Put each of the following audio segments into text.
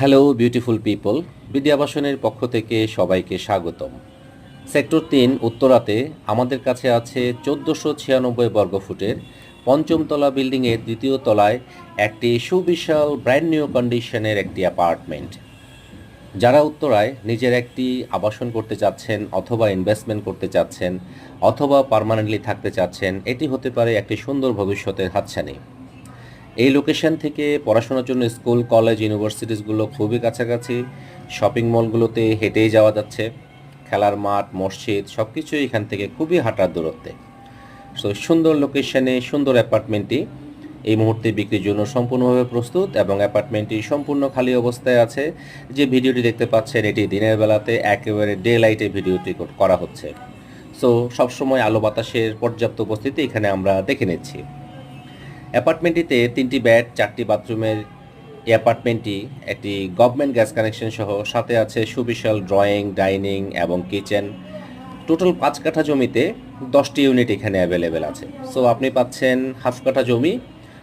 Hello beautiful people বিদ্যাবাসনের পক্ষ থেকে সবাইকে স্বাগতম। সেক্টর তিন, উত্তরাতে আমাদের কাছে আছে চোদ্দোশো ছিয়ানব্বই বর্গফুটের পঞ্চমতলা বিল্ডিংয়ের দ্বিতীয় তলায় একটি সুবিশাল ব্র্যান্ড নিউ কন্ডিশনের একটি অ্যাপার্টমেন্ট যারা উত্তরায় নিজের একটি আবাসন করতে চাচ্ছেন অথবা ইনভেস্টমেন্ট করতে চাচ্ছেন অথবা পার্মানেন্টলি থাকতে চাচ্ছেন, এটি হতে পারে একটি সুন্দর ভবিষ্যতের হাতছানি। এই লোকেশন থেকে পড়াশোনার জন্য স্কুল কলেজ ইউনিভার্সিটিসগুলো খুবই কাছাকাছি। শপিং মলগুলোতে হেঁটেই যাওয়া যাচ্ছে। খেলার মাঠ, মসজিদ সব কিছুই এখান থেকে খুবই হাঁটার দূরত্বে। সো সুন্দর লোকেশনে সুন্দর অ্যাপার্টমেন্টটি এই মুহূর্তে বিক্রির জন্য সম্পূর্ণভাবে প্রস্তুত এবং অ্যাপার্টমেন্টটি সম্পূর্ণ খালি অবস্থায় আছে। যে ভিডিওটি দেখতে পাচ্ছেন, এটি দিনের বেলাতে একেবারে ডে লাইটে ভিডিওটি করা হচ্ছে। সো সবসময় আলো বাতাসের পর্যাপ্ত উপস্থিতি এখানে আমরা দেখে নিচ্ছি। অ্যাপার্টমেন্টটিতে তিনটি বেড, চারটি বাথরুমের এই অ্যাপার্টমেন্টটি, একটি গভর্নমেন্ট গ্যাস কানেকশন সহ, সাথে আছে সুবিশাল ড্রয়িং, ডাইনিং এবং কিচেন। টোটাল পাঁচ কাঠা জমিতে দশটি ইউনিট এখানে অ্যাভেলেবেল আছে। সো, আপনি পাচ্ছেন হাফ কাঠা জমি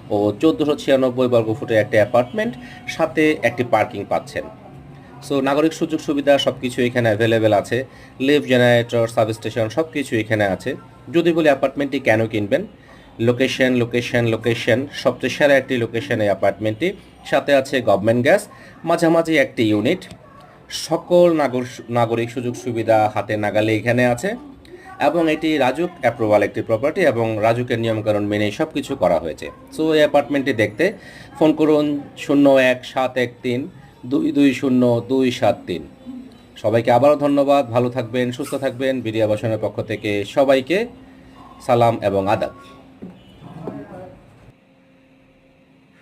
ও চোদ্দোশো ছিয়ানব্বই বর্গফুটের একটি অ্যাপার্টমেন্ট, সাথে একটি পার্কিং পাচ্ছেন। সো, নাগরিক সুযোগ সুবিধা সব কিছু এখানে অ্যাভেলেবেল আছে। লিফট, জেনারেটর, সাবস্টেশন সব কিছু এখানে আছে। যদি বলি অ্যাপার্টমেন্টটি কেন কিনবেন লোকেশন লোকেশন লোকেশন সবচেয়ে সেরা একটি লোকেশন অ্যাপার্টমেন্টটি সাথে আছে গভর্নমেন্ট গ্যাস মাঝামাঝি একটি ইউনিট সকল নাগর নাগরিক সুযোগ সুবিধা হাতে নাগালে এখানে আছে। এবং এটি রাজুক অ্যাপ্রুভাল একটি প্রপার্টি এবং রাজুকের নিয়মকানুন মেনে সব কিছু করা হয়েছে। সো এই অ্যাপার্টমেন্টটি দেখতে ফোন করুন শূন্য এক সাত এক তিন দুই দুই শূন্য দুই সাত তিন। সবাইকে আবারও ধন্যবাদ, ভালো থাকবেন, সুস্থ থাকবেন। বিডিয়া বাসনের পক্ষ থেকে সবাইকে সালাম এবং আদাব।